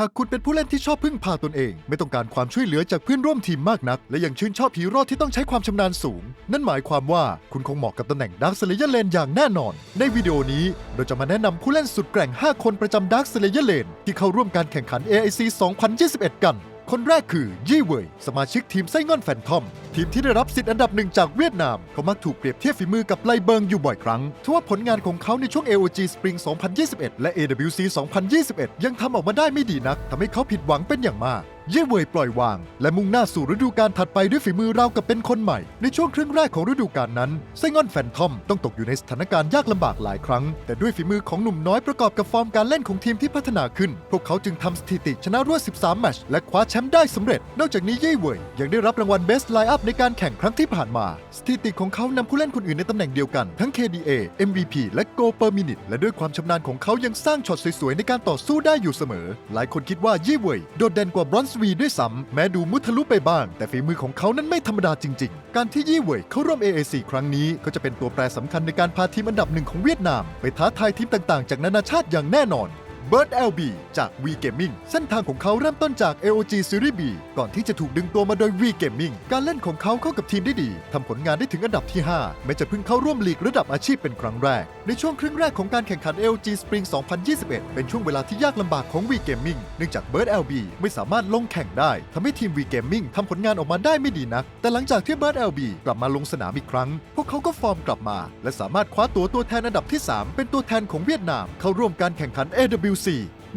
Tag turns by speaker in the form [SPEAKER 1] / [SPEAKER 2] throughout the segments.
[SPEAKER 1] หากคุณเป็นผู้เล่นที่ชอบพึ่งพาตนเอง ไม่ต้องการความช่วยเหลือจากเพื่อนร่วมทีมมากนัก และยังชื่นชอบฮีโร่ที่ต้องใช้ความชำนาญสูง นั่นหมายความว่าคุณคงเหมาะกับตำแหน่งดาร์คสเลเยอร์เลนอย่างแน่นอน ในวิดีโอนี้เราจะมาแนะนำผู้เล่นสุดแกร่ง 5 คนประจำดาร์คสเลเยอร์เลนที่เข้าร่วมการแข่งขัน AIC 2021 กัน คนแรกคือยี่เว่ยสมาชิกทีมไส้ง่อนแฟนทอม ทีมที่ได้รับสิทธิ์อันดับหนึ่งจากเวียดนาม เขามักถูกเปรียบเทียบฝีมือกับไลเบิงอยู่บ่อยครั้งทว่าผลงานของเขาในช่วง AOG Spring 2021 และ AWC 2021 ยังทำออกมาได้ไม่ดีนักทำให้เขาผิดหวังเป็นอย่างมาก เย่เว่ยปล่อยวาง และมุ่งหน้าสู่ฤดูกาลถัดไปด้วยฝีมือราวกับเป็นคนใหม่ ในช่วงครึ่งแรกของฤดูกาลนั้นไส้งอนแฟนทอมต้องตกอยู่ในสถานการณ์ยากลำบากหลายครั้ง แต่ด้วยฝีมือของหนุ่มน้อยประกอบกับฟอร์มการเล่นของทีมที่พัฒนาขึ้น พวกเขาจึงทำสถิติชนะรวด 13 แมตช์และคว้าแชมป์ได้สำเร็จ นอกจากนี้เย่เว่ยยังได้รับรางวัล Best Line-up ในการแข่งครั้งที่ผ่านมา สถิติของเขานำผู้เล่นคนอื่นในตำแหน่งเดียวกันทั้ง KDA MVP และ Go per minute และด้วยความชำนาญของเขายังสร้างช็อตสวยๆในการต่อสู้ได้อยู่เสมอ หลายคนคิดว่าเย่เวยโดดเด่นกว่าบรอนซ์วีด้วยซ้ำแม้ดูมุทะลุไปบ้าง แต่ฝีมือของเขานั้นไม่ธรรมดาจริง ๆ การที่ยี่เว่ยเข้าร่วม AAC ครั้งนี้ก็จะเป็นตัวแปรสำคัญในการพาทีมอันดับหนึ่งของเวียดนาม ไปท้าทายทีมต่างๆ จากนานาชาติอย่างแน่นอน Bird LB จาก V Gaming เส้นทางของเขาเริ่มต้นจาก AOG Series B ก่อนที่จะถูกดึงตัวมาโดย V Gaming การเล่นของเขาเข้ากับทีมได้ดีทำผลงานได้ถึงอันดับที่ 5 แม้จะเพิ่งเข้าร่วมลีกระดับอาชีพเป็นครั้งแรก ในช่วงครึ่งแรกของการแข่งขัน LG Spring 2021 เป็นช่วงเวลาที่ยากลำบากของ V Gaming เนื่องจาก Bird LB ไม่สามารถลงแข่งได้ทำให้ทีม V Gaming ทำผลงานออกมาได้ไม่ดีนัก แต่หลังจากที่ Bird LB กลับมาลงสนามอีกครั้ง พวกเขาก็ฟอร์มกลับมา และสามารถคว้าตัวตัวแทนอันดับที่ 3 เป็นตัวแทนของเวียดนาม เข้าร่วมการแข่งขัน AWC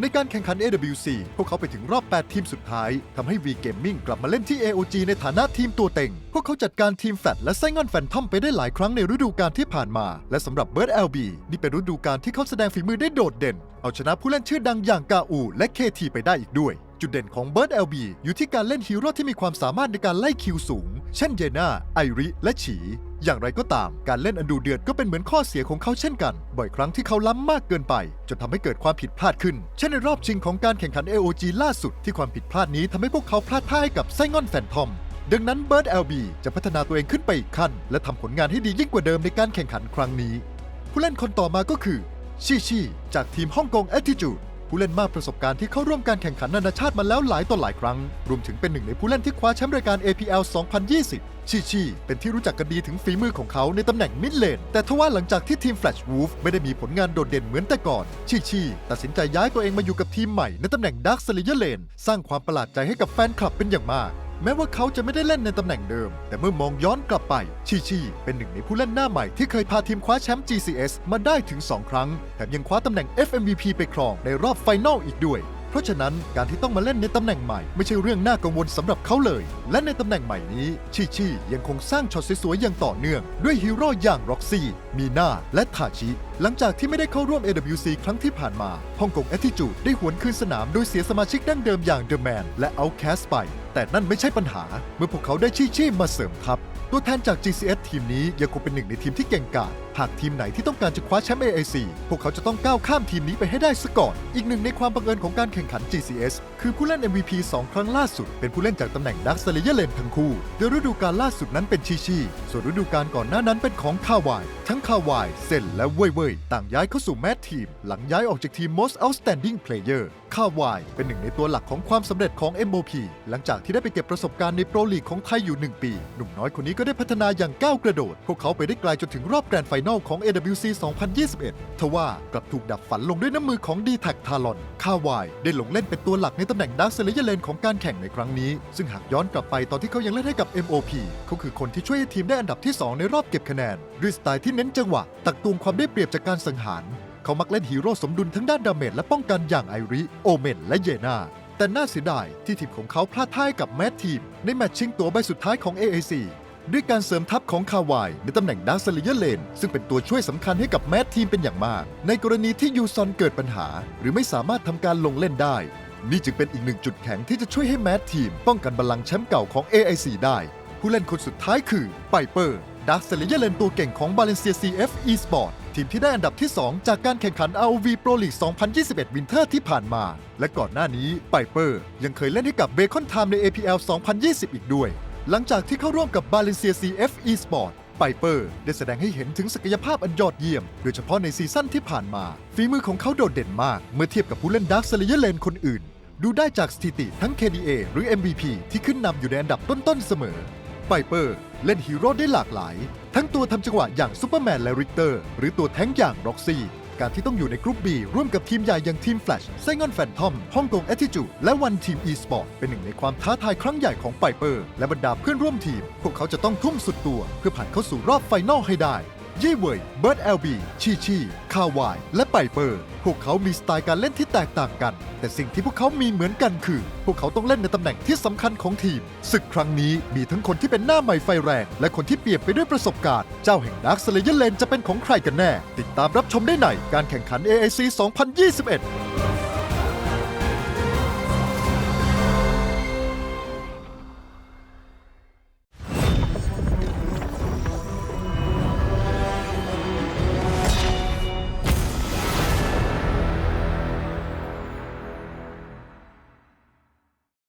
[SPEAKER 1] ในการแข่งขัน AWC พวกเขาไปถึงรอบ 8 ทีมสุดท้ายทำให้ V Gaming กลับมาเล่นที่ AOG ในฐานะทีมตัวเต็ง พวกเขาจัดการทีมแฟลตและไส้งอนแฟนทอมไปได้หลายครั้งในฤดูกาลที่ผ่านมา และสำหรับ Bird LB นี่เป็นฤดูกาลที่เขาแสดงฝีมือได้โดดเด่น เอาชนะผู้เล่นชื่อดังอย่างกาอู และ KT ไปได้อีกด้วย จุดเด่นของ Bird LB อยู่ที่การเล่นฮีโร่ที่มีความสามารถในการไล่คิวสูง เช่นเยนาไอริ และฉี อย่างไรก็ตาม การเล่นอันดูเดือดก็เป็นเหมือนข้อเสียของเขาเช่นกัน บ่อยครั้งที่เขาล้ำมากเกินไป จนทำให้เกิดความผิดพลาดขึ้น เช่นในรอบชิงของการแข่งขัน AOG ล่าสุดที่ความผิดพลาดนี้ทำให้พวกเขาพลาดท่าให้กับไส้งอนแฟนทอม ดังนั้น Bird LB จะพัฒนาตัวเองขึ้นไปอีกขั้น และทำผลงานให้ดียิ่งกว่าเดิมในการแข่งขันครั้งนี้ ผู้เล่นคนต่อมาก็คือ ชิชิจากทีมฮ่องกง Attitude ผู้เล่นมากประสบการณ์ที่เข้าร่วมการแข่งขันนานาชาติมาแล้วหลายต่อหลายครั้ง รวมถึงเป็นหนึ่งในผู้เล่นที่คว้าแชมป์รายการ APL 2020ชิชิเป็นที่รู้จักกันดีถึงฝีมือของเขาในตำแหน่งมิดเลน แต่ทว่าหลังจากที่ทีม Flash Wolf ไม่ได้มีผลงานโดดเด่นเหมือนแต่ก่อนชิชิตัดสินใจย้ายตัวเองมาอยู่กับทีมใหม่ในตำแหน่ง Dark Slayer Lane สร้างความประหลาดใจให้กับแฟนคลับเป็นอย่างมาก แม้ว่าเขาจะไม่ได้เล่นในตำแหน่งเดิม แต่เมื่อมองย้อนกลับไป ชีชีเป็นหนึ่งในผู้เล่นหน้าใหม่ที่เคยพาทีมคว้าแชมป์ GCS มาได้ถึง 2 ครั้ง แถมยังคว้าตำแหน่ง FMVP ไปครองในรอบไฟนอลอีกด้วย เพราะฉะนั้นการที่ต้องมาเล่นในตำแหน่งใหม่ไม่ใช่เรื่องน่ากังวลสำหรับเขาเลย และในตำแหน่งใหม่นี้ ชีชียังคงสร้างช็อตสวยๆอย่างต่อเนื่อง ด้วยฮีโร่อย่างร็อกซี่มีนาและทาชิหลังจากที่ไม่ได้เข้าร่วม AWC ครั้งที่ผ่านมาฮ่องกง Attitude ได้หวนคืนสนามโดยเสียสมาชิกดั้งเดิมอย่าง The Man และ Outcast ไป แต่นั่นไม่ใช่ปัญหา เมื่อพวกเขาได้ชี้ชีพมาเสริมทัพ ตัวแทนจาก GCS ทีมนี้ยังคงเป็นหนึ่งในทีมที่เก่งกาจหากทีมไหนที่ต้องการจะคว้าแชมป์ AAC พวกเขาจะต้องก้าวข้ามทีมนี้ไปให้ได้ซะก่อน อีกหนึ่งในความบังเอิญของการแข่งขัน GCS คือผู้เล่น MVP 2 ครั้งล่าสุด เป็นผู้เล่นจากตำแหน่ง Dark Slayer ทั้งคู่โดยฤดูกาลล่าสุดนั้นเป็นชีชีส่วนฤดูกาลก่อนหน้านั้นเป็นของคาวาย ทั้งคาวาย เซนและเว่ยเว่ยต่างย้ายเข้าสู่แมททีม หลังย้ายออกจากทีม Most Outstanding Player คาวายเป็นหนึ่งในตัวหลักของความสำเร็จของ MOP หลังจากที่ได้ไปเก็บประสบการณ์ในโปรลีกของไทยอยู่ 1 ปี หนุ่มน้อยคนนี้ก็ได้พัฒนาอย่างก้าวกระโดด พวกเขาไปได้ไกลจนถึงรอบแกรนด์ไฟนอลของ AWC 2021 ทว่ากลับถูกดับฝันลงด้วยน้ำมือของ d t แท t a l o n คาวายได้ลงเล่นเป็นตัวหลักในตำแหน่งดาร์คเซเลเยเลนของการแข่งในครั้งนี้ ซึ่งหากย้อนกลับไปตอนที่เขายังเล่นให้กับ MOP เขาคือคนที่ช่วยให้ทีมได้อันดับที่ 2 ในรอบเก็บคะแนนด้วยสไตล์ที่เน้นจังหวะ ตักตวงความได้เปรียบจากการสังหาร เขามักเล่นฮีโร่สมดุลทั้งด้านดาเมจและป้องกันอย่างไอริ โอเมน และเยนา แต่น่าเสียดายที่ทีมของเขาพลาดท่ายกับแมททีม ในแมตช์ชิงตัวใบสุดท้ายของ AAC ด้วยการเสริมทัพของคาวายในตำแหน่งดาร์คเลเยเลน ซึ่งเป็นตัวช่วยสำคัญให้กับแมททีมเป็นอย่างมาก ในกรณีที่ยูซอนเกิดปัญหา หรือไม่สามารถทำการลงเล่นได้ นี่จึงเป็นอีกหนึ่งจุดแข็งที่จะช่วยให้แมททีม ป้องกันบัลลังก์แชมป์เก่าของ AIC ได้ ผู้เล่นคนสุดท้ายคือไ i เปอร์ดาร์คเลเยเลนตัวเก่งของ Valencia CF Esport ทีมที่ได้อันดับที่ 2 จากการแข่งขัน ROV Pro League 2021 Winter ที่ผ่านมา และก่อนหน้านี้ไ i เปอร์ยังเคยเล่นให้กับเบคอนไทม์ใน APL 2020 อีกด้วย หลังจากที่เข้าร่วมกับ Valencia CF Esport ไ i เปอร์ได้แสดงให้เห็นถึงศักยภาพอันยอดเยี่ยม โดยเฉพาะในซีซั่นที่ผ่านมา ฝีมือของเขาโดดเด่นมาก เมื่อเทียบกับผู้เล่นดาร์คเลเยอร์เลนคนอื่น ดูได้จากสถิติทั้ง KDA หรือ MVP ที่ขึ้นนำอยู่ในอันดับต้นๆเสมอ ไ i เปอร์เล่นฮีโร่ได้หลากหลาย ทั้งตัวทำจังหวะอย่างซูเปอร์แมนและริกเตอร์ หรือตัวแท้งอย่างร็อกซี่การที่ต้องอยู่ในกรุ๊ป B ร่วมกับทีมใหญ่อย่างทีมแฟลชไซงอนแฟนทอมฮ่องกงแอตติจูและวันทีมอีสปอร์ตเป็นหนึ่งในความท้าทายครั้งใหญ่ของไ i เปอร์และบรรดาเพื่อนร่วมทีม พวกเขาจะต้องทุ่มสุดตัว เพื่อผ่านเข้าสู่รอบไฟนอลให้ได้ ยี่เว่ยเบิร์ดแอลบีชีชีคาวาย และไปเปอร์ พวกเขามีสไตล์การเล่นที่แตกต่างกัน แต่สิ่งที่พวกเขามีเหมือนกันคือ พวกเขาต้องเล่นในตำแหน่งที่สำคัญของทีม ศึกครั้งนี้มีทั้งคนที่เป็นหน้าใหม่ไฟแรง และคนที่เปรียบไปด้วยประสบการณ์ เจ้าแห่งดาร์คสเลเยอร์เลนจะเป็นของใครกันแน่ ติดตามรับชมได้ในการแข่งขัน AIC 2021